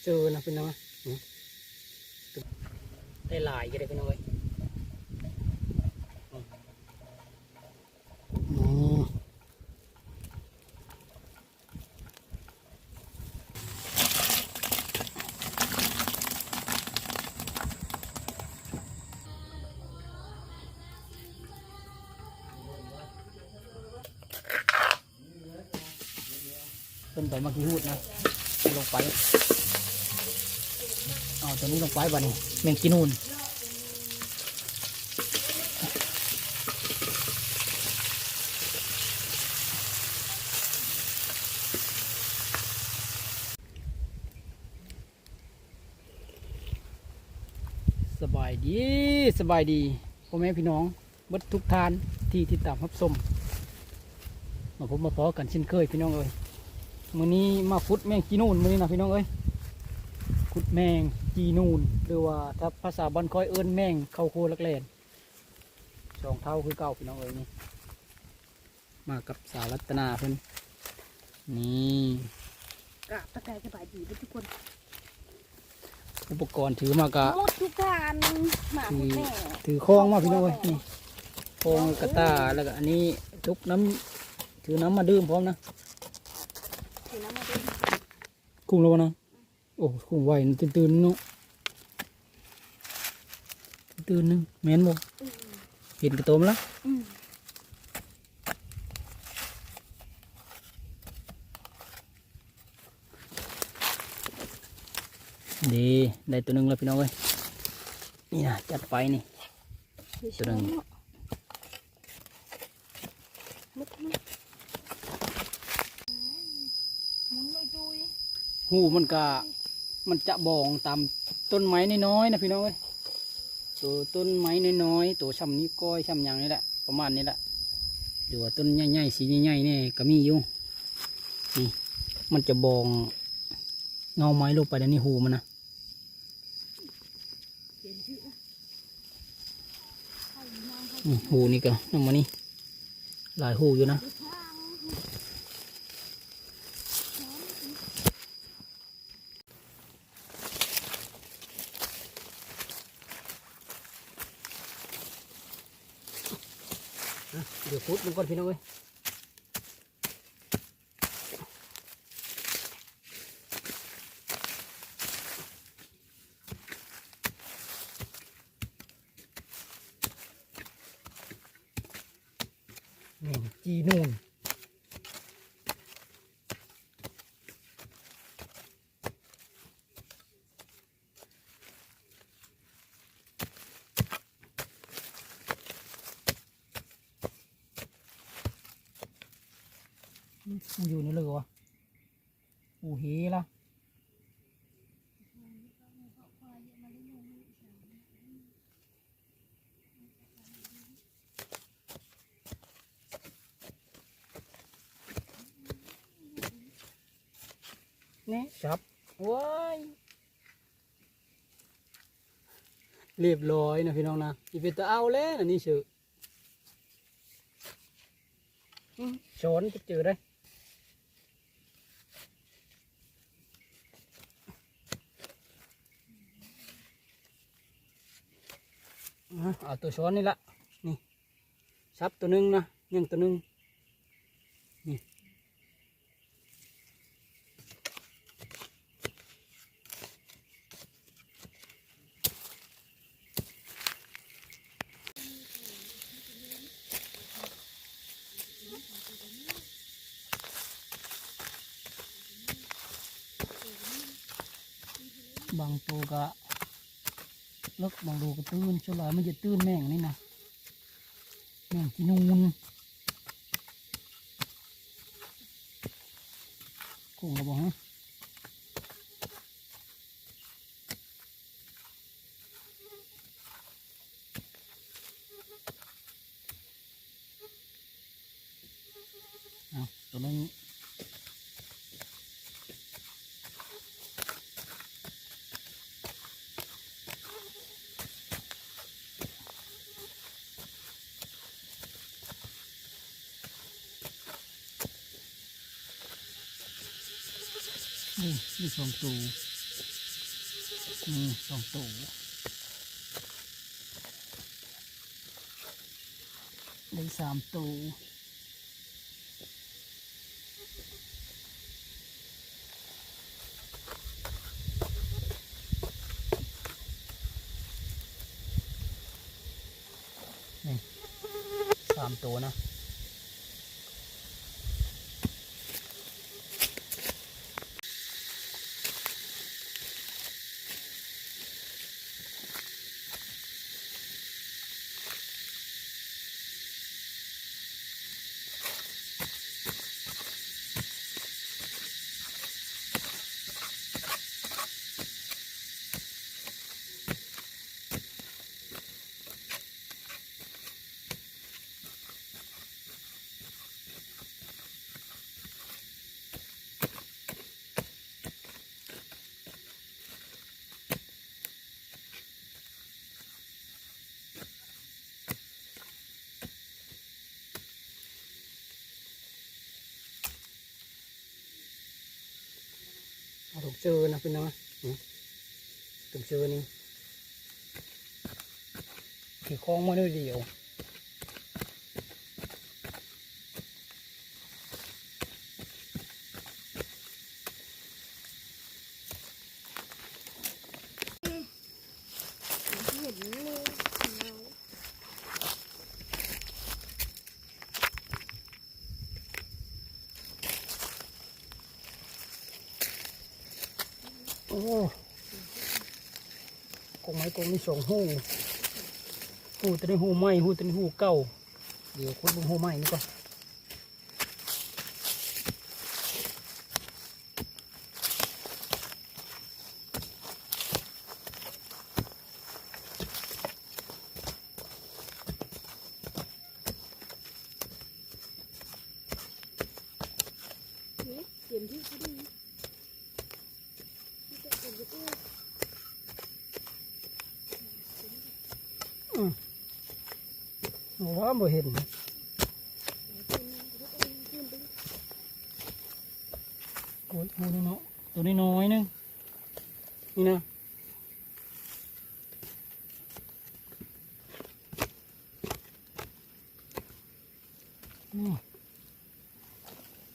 เอาถูกเจอนะพี่น้องนะอืมได้หลายก็ได้พี่น้องเอ้ยอืมเป็นใบมะกี้หูดนะ ลงไป เอาตัวนี้ลงไปบ้านี่แมงกินูนสบายดีสบายดีพ่อแม่พี่น้องบิดทุกทานที่ติดตามรับชมมาพบมาพอกันเช่นเคยพี่น้องเอ้ยมื้อนี้มาฟุดแมงกินูนมื้อนี้นะพี่น้องเอ้ยขุดแมง จีนูนหรือว่าถ้าภาษาบ้านคอยเอิ้นแมงเข้าโคลักแลนสองเท่าคือเก่าพี่น้องเอ้ยนี่มากับสาวรัตนาเพิ่นนี่กราบตะไคร้สบายดีทุกคน อุปกรณ์ถือมากะหมดทุกการหมาคุณแม่ถือคล้องมาพี่น้องเอ้ยนี่คล้องกระตาแล้วก็อันนี้ทุกน้ำถือน้ำมาดื่มพร้อมนะถือน้ำมาดูกุ้งแล้ววะนะโอ้กุ้งไหวตื่นตื่นๆเนาะ ตื่นนึงแม่นบ่อืมเห็นกระโตมแล้วดีได้ตัวหนึ่งแล้วพี่น้องเอ้ยนี่นะจัดไปนี่ตัวหนึ่งหูมันก็มันจะบองตามต้นไม้น้อยๆนะพี่น้องเอ้ย ตัวต้นไม้น้อยๆตัวช่ำนิ้ก้อยช่ำยางนี่แหละประมาณนี้แหละหรือว่าต้นใหญ่ๆสีใหญ่ๆนี่ก็มีอยู่นี่มันจะบองเงาไม้ลงไปในนี่หูมันนะหูนี่ก็น้ำมันนี่หลายหูอยู่นะ ดูทาง เดี๋ยวฟุดมันก่อนพี่น้องเอ้ยแม่งจีนูน มันอยู่นี่เลยวะอ้เฮละนี่จับว้ายเรียบร้อยนะพี่น้องนะอีเป็นตะเอาแล้วนะนี่เชื่อช้อนจะเจอได้อะเอา ตัวช้อนนี่ละนี่ซับตัวหนึงนะยังตัวหนึงนี่บางตัวก็ เลิกบางตัวก็ตื้นช่วงหลยมันจะตื้นแม่งนี่นะแม่งกินูนกุ้งกระบอกฮะเอาตัวนึง นี่มีสองตัวนี่สองตัวได้สามตัวนี่สามตัวนะ เจอนะพี่น้องนี่ถูกเจอนี่ขี่คล้องมาด้วยเดียว เห็นเลย โอ้ กงไม้กงนี่สองหูหูตัวนี้หูไม้หูตัวนี้หูเก่าเดี๋ยวคุณลงหูไม้นี่ก่อน เนี่ยเตรียมที่เขาดีที่จะเตรียมที่ตู้ ว่าบ่เห็นขึ้นรถเองขึ้นโอ้ยหูนี่เนาะตัวนี้น้อยนึงนี่นะนี่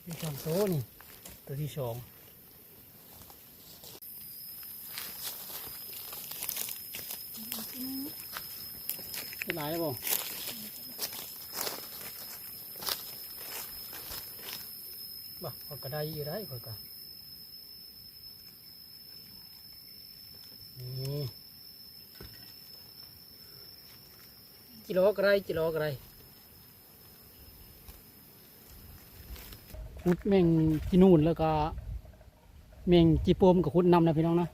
ที่สองตัวนี่ตัวที่สองเป็นหลายแล้ว บ่บ่เขาก็ได้อยู่ได้เขาก็นี่กิโลก็ได้กิโลก็ได้ขุดแมงจีนูนแล้วก็แมงจีโปมกับขุดนำนะพี่น้องนะ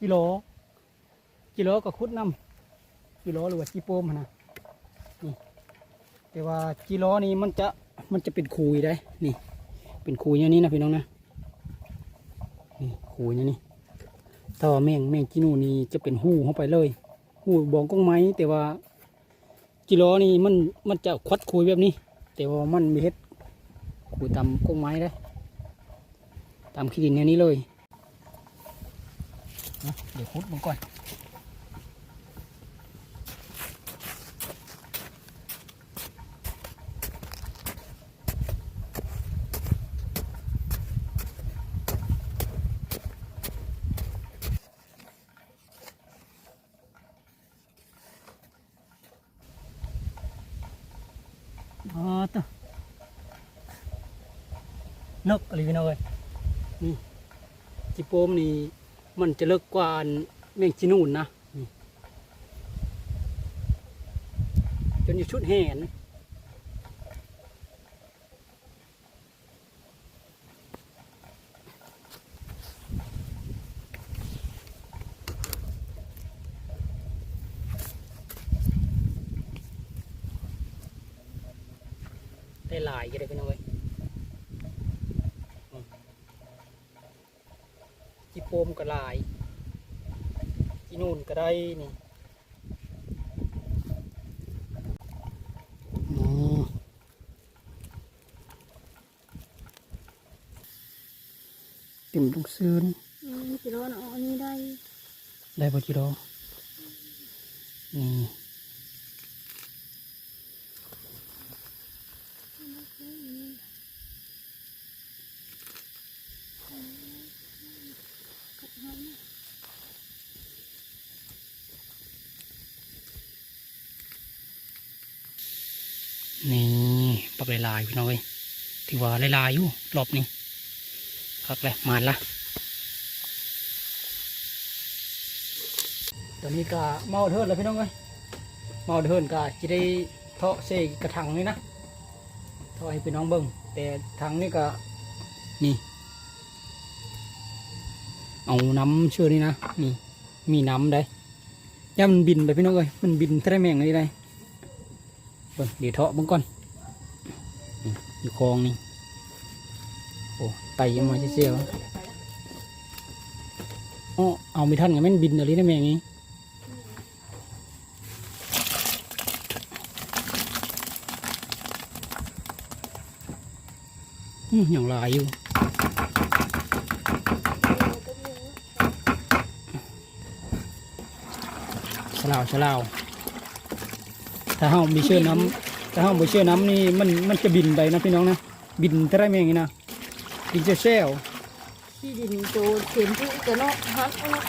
กิโลกิโลกับขุดนำิโลหรือว่าจีโปมหั้นนะนี่แต่ว่ากิโลนี้มันจะมันจะเป็นคุยได้นี่ เป็นคุยอย่างนี้นะพี่น้องนะนี่คุยอย่างนี้แต่ว่าแมงแมงจีนูนนี่จะเป็นหูเข้าไปเลยหูบองกงไม้แต่ว่ากิโลนี่มันมันจะควัดคุยแบบนี้ แต่ว่ามันมีเฮ็ดคุยตามกงไม้ได้ตามขี้ดินเนี่ยนี้เลยเดี๋ยวคุดมันก่อนอ๋อตัว นกอะไรพี่น้องเอ้ยนี่จิโปมนี่มันจะเลิกกว่าอันแมงจีนูนนะนจนอยู่ชุดแห่นะด้หลายก็ได้พี่น้องเอ้ยนี่จิโปมก็ หลายจีนูนก็ได้นี่อ๋อเต็มทุกซื้อนี่อืมกิโลนะเอาอันนี้ได้ ได้ปจิโร่นี่นี่ปัก ลายๆพี่น้องเอ้ยถือว่าลายๆอยู่รอบนี้ครับเลยมาละตอนนี้ก็เมาเทินแล้วพี่น้องเอ้ยเมาเทินก็จะได้เทาะเสกกระถังนี่นะเทาะให้พี่น้องเบิ่งแต่ถังนี่ก็นี่ เอาน้ำเชื่อนี่นะนี่มีน้ำได้ย่ามันบินไปพี่น้องเอ้ยมันบินแท้แมงเลยได้เดี๋ยวเทาะเบิ่งก่อน อยู่คลองนี่ โอ้ไตยังมาเสียวๆอ๋อเอาไม่ทันกับแม่นบินอะไรนะแม่งนี้อืมอย่างหลายอยู่ฉลาวฉลาวถ้าเฮาไม่เชื่อน้ำ ถ้าเฮาไม่เชื่อน้ำนี่มันมันจะบินไปนะพี่น้องนะ บินแต่ไรแมงนี่นะบินจะแซวที่ดินโตเข็มผู้กระเนาะฮักเนาะ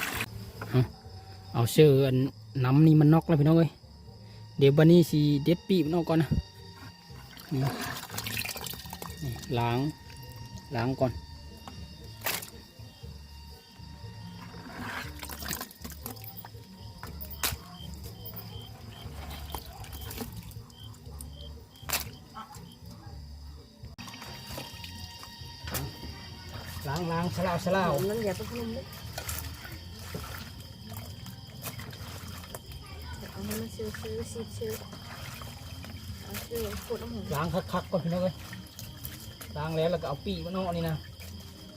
เอาเชื่ออันน้ำนี่มันนอกแล้วพี่น้องเอ้ยเดี๋ยวบันนี้สิเด็ดปีมันออกก่อนนะนี่นี่ล้างล้างก่อน ล้างล้างฉลาวฉลาวมันอย่าไปพนมเลยเอาให้มันซื้อซื้อสิซื้อเอาซื้อขวดน้ำหอมล้างคักๆก่อนพี่น้องเอ้ยล้างแล้วแล้วก็เอาปีกมันออกนี่นะ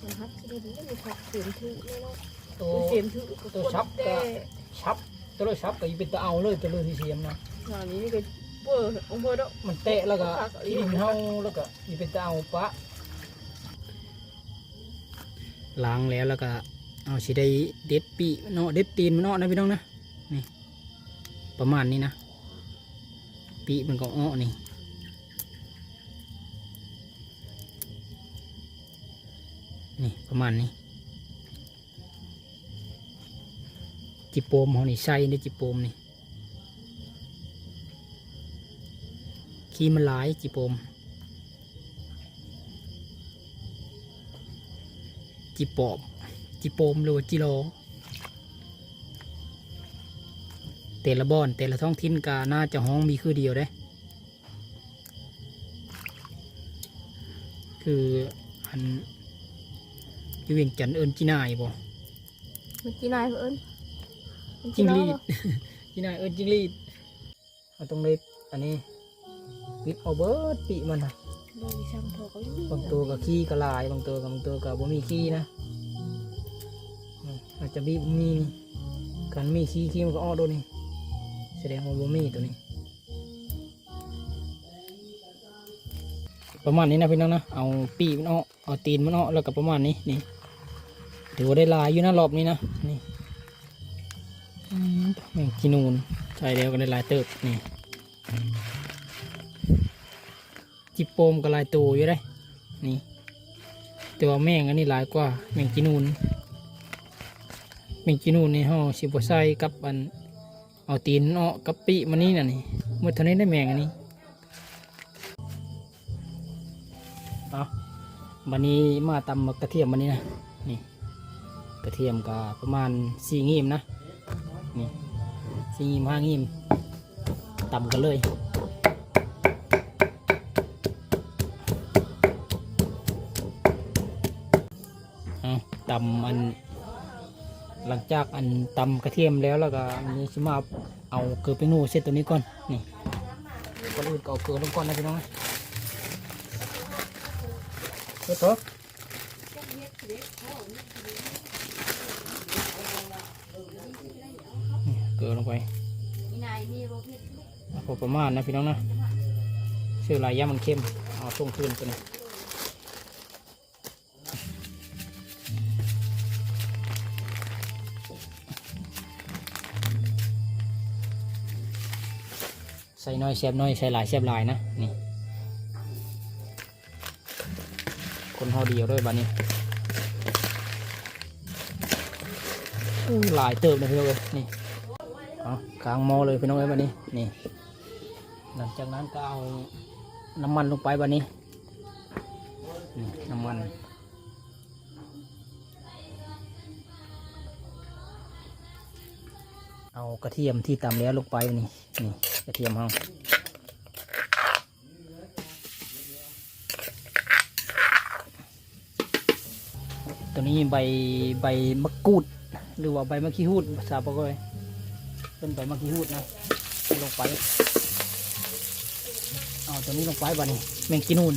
มันฮักที่ดินไม่มีผักเข็มถือเลยเนาะตัวเข็มถือตัวชับก็ชับตัวเลยชับก็อยิเป็นตะเอาเลยตัวเลยที่เสียมนะงานนี้นี่ก็เปิดองเปิดแล้วมันเตะแล้วก็ที่ดินเฮาแล้วก็อยิเป็นตะเอาปะ ล้างแล้วแล้วก็เอาสิได้เด็ดปีมเนาะเด็ดตีนมเนาะนะพี่น้องนะนี่ประมาณนี้นะปีมันก็อ้อนี่นี่ประมาณนี้จิโปมเขานี่ใส่ในจิโปมนี่ขี้มันหลายจิโปม จิปอบจิโปมหรือว่าจิโลแต่ละบอนแต่ละท้องถิ่นกาน่าจะห้องมีคือเดียวได้ คืออันอยู่เวียงจันทน์เอิญจีนายบ่เมื่อกี้นายเพิ่นจิงลีดจีนายเอิญจิงลีดเอาตรงนี้อันนี้วิดเอาเบิร์ดปีมันนะ บริษัทเธอก็ยิ่งบางตัวกับขี้ก็ลายบางตัวกับบางตัวกับบ่มีขี้นะอืมอาจจะมีมีนี่กันมีขี้ขี้มันก็อ้อโดนนี่แสดงว่าบ่มีตัวนี้ ประมาณนี้นะพี่น้องนะเอาปีกมันออเอาตีนมันออแล้วก็ประมาณนี้นี่ถือว่าได้ลายอยู่นะรอบนี้นะนี่อืมแม่งกินูนใช่แล้วก็ได้ลายเติบนี่ จิโปมก็ลายตัวอยู่ได้ นี่ แต่ว่าแม่งอันนี้หลายกว่า แมงกินูน แมงกินูนนี่ห่อสิบใส่กับอัน เอาตีนเนาะกับปีมันนี่น่ะนี่เมื่อเท่านี้ได้แม่งอันนี้เอาวันนี้มาตำกระเทียมวันนี้นะ นี่ กระเทียมก็ประมาณสี่งีมนะ นี่สี่งีมห้างีมตำกันเลยำอัน หลังจากอันตำกระเทียมแล้วแล้วก็อันนี้ชิมาเอาเกลือไปนูเสร็จตัวนี้ก่อนนี่ก่อนอื่นก็เอาเกลือลงก่อนนะพี่น้องนะเฮ้ยตัวนี่เกลือลงไปพอาพอประมาณนะพี่น้องนะเชื่อลายย่ามันเข้มเอาส่งคืนตัวนี้ น้อยแซบน้อยใส่หลายแซบหลายนะนี่คนเฮาเดียวด้วยบ้านี้หลายเติบเลยพี่น้องเอ้ยนี่เอากลางมอเลยพี่น้องเอ้ยบ้านี้นี่ หลังจากนั้นก็เอาน้ำมันลงไปบ้านี้นี่น้ำมันเอากระเทียมที่ตำแล้วลงไปนี่ นี่กระเทียมเฮาตัวนี้ใบใบมะกรูด หรือว่าใบมะขี้หูดภาษาปากอยเป็นใบมะขี้หูดนะลงไปเอาตัวนี้ลงไปบ้านี้แมงกินูน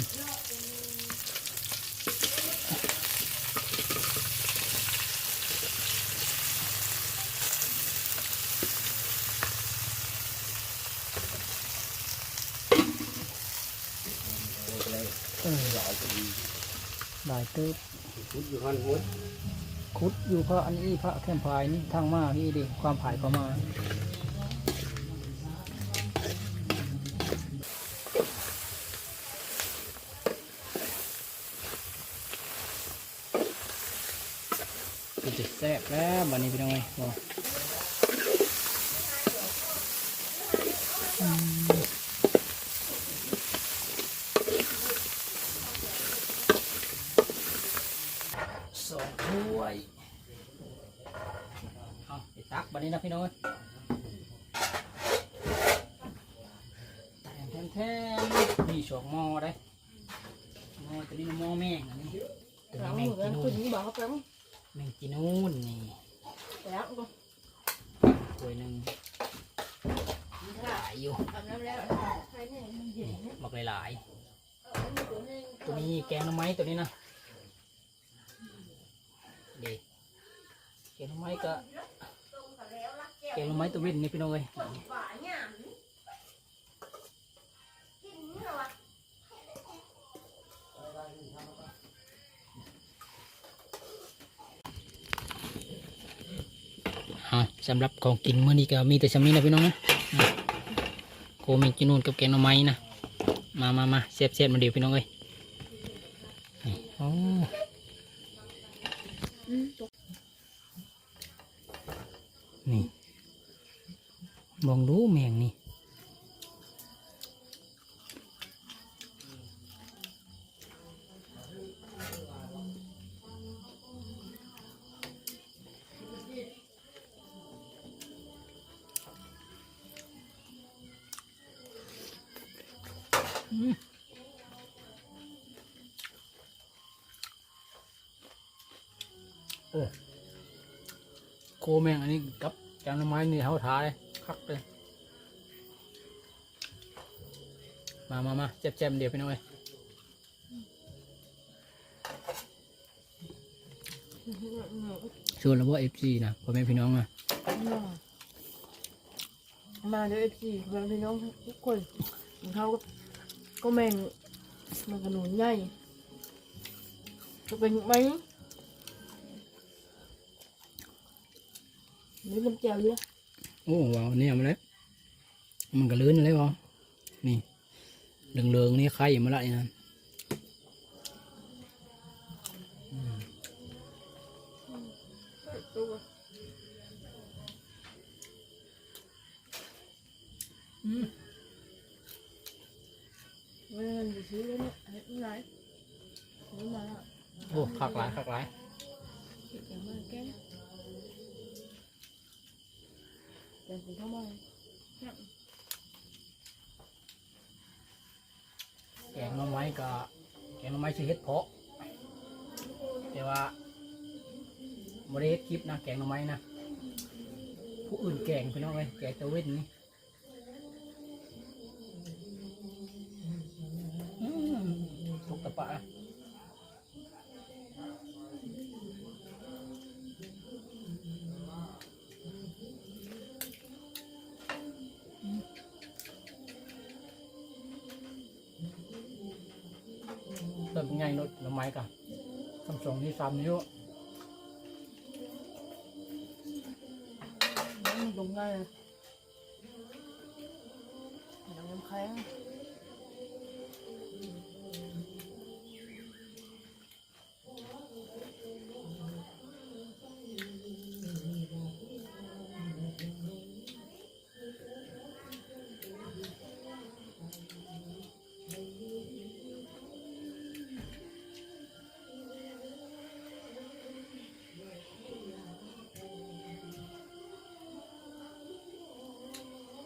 เออหลายเติบพุทธอยู่พันพุทธคุดอยู่พระอันนี้พระแคมพายนี่ทางมานี่ดิความผายเขามาจะแซ่บแล้วบันนี้พี่น้องไงบอกอืมสองถ้วย เอาไปตักบันนี้นะพี่น้องเอ้ย แทนแทนแทนนี่สองหม้อได้หม้อตัวนี้นะหม้อแมงอันนี้ตัวเรานี้เหแมงมือนกินูคุนณบอกเขาเป็นแมงกินูนนี่แล้วก็ถ้วยหนึ่งหลายอยู่ทำน้ำแล้วใครเนี่ยมันเย็นเนี่ยหมักหลายตัวนึงๆตัวนี้แกงหน่อไม้ตัวนี้นะเด็กแกงหน่อไม้ก็แกงหน่อไม้ตัวเว้นนี่พี่น้องเอ้ยอ่า สำหรับของกินมื้อนี้ก็มีแต่ชำนี้นะพี่น้องนะโคมีกินนู่นกับแกงหน่อไม้นะ มามามาเซฟเซฟมาเดี๋ยวพี่น้องเอ้ย โคแมงอันนี้กับแกงหน่อไม้นี่เขาทายคักเลยมามามาเจ็บเจ็บเดี๋ยวพี่น้องเอ้ยชวนแล้วว่าเอฟซีนะพ่อแม่พี่น้องอะมาเดี๋ยวเอฟซีเพื่อนพี่น้องทุกคนเขาก็ก็แมงมันขนุนใหญ่จะเป็นไหม นี่น้ำแจ่วเยอะโอ้ว้าวเนี่ยมาแล้วมันก็ลื่นเลยวะนี่เหลืองๆนี่ไข่มาละอย่างนั้นตัวอืมเว้ยมันจะซื้อแล้วเนี่ยเห็นไหมซื้อมาแล้วโอ้คักหลายคักหลายเก็บอย่างมาแก้ เดี๋ยวผมเข้ามาแกงหน่อไม้ก็แกงหน่อไม้ชื่อเฮ็ดเพาะ แต่ว่าบริเฮ็ดคลิปนะแกงหน่อไม้นะผู้อื่นแกงพี่น้องเลยแกงตะเว้นนี่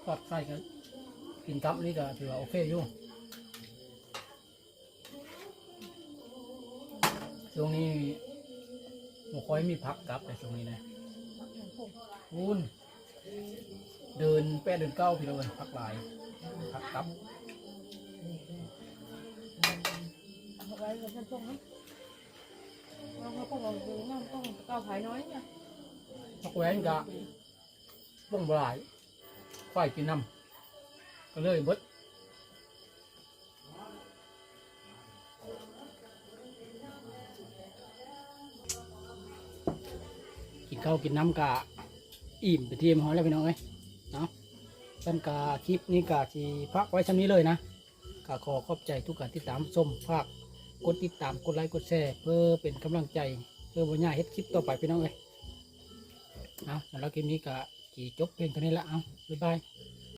ทอดไข่กันกินกับนี่ก็ถือว่าโอเคอยู่ช่วงนี้หมูค่อยมีพักกลับแต่ช่วงนี้นะมักแข็งผงคุณเดินแปะเดินเก้าพี่เราเลยพักหลายพักกลับเอาไว้กับฉันส่งนะเราก็ต้องลองดูน้ำต้องก้าวผายน้อยเนี่ยพักแว้นกะบ้งบหลาย ไฟกินน้ำก็เลยเบิดกินข้าวกินน้ำกะอิ่มไปเทียมหอยแล้วพี่น้องเอ้ยเนาะเป็นกาคลิปนี้กะที่พักไว้ชั้นนี้เลยนะกะขอขอบใจทุกการที่ตามชมฝากกดติดตามกดไลค์กดแชร์เพื่อเป็นกำลังใจเพื่อบรรยายเฮ็ดคลิปต่อไปพี่น้องเอ้ยเอาสำหรับคลิปนี้กานี้ละ เอาบ๊ายบาย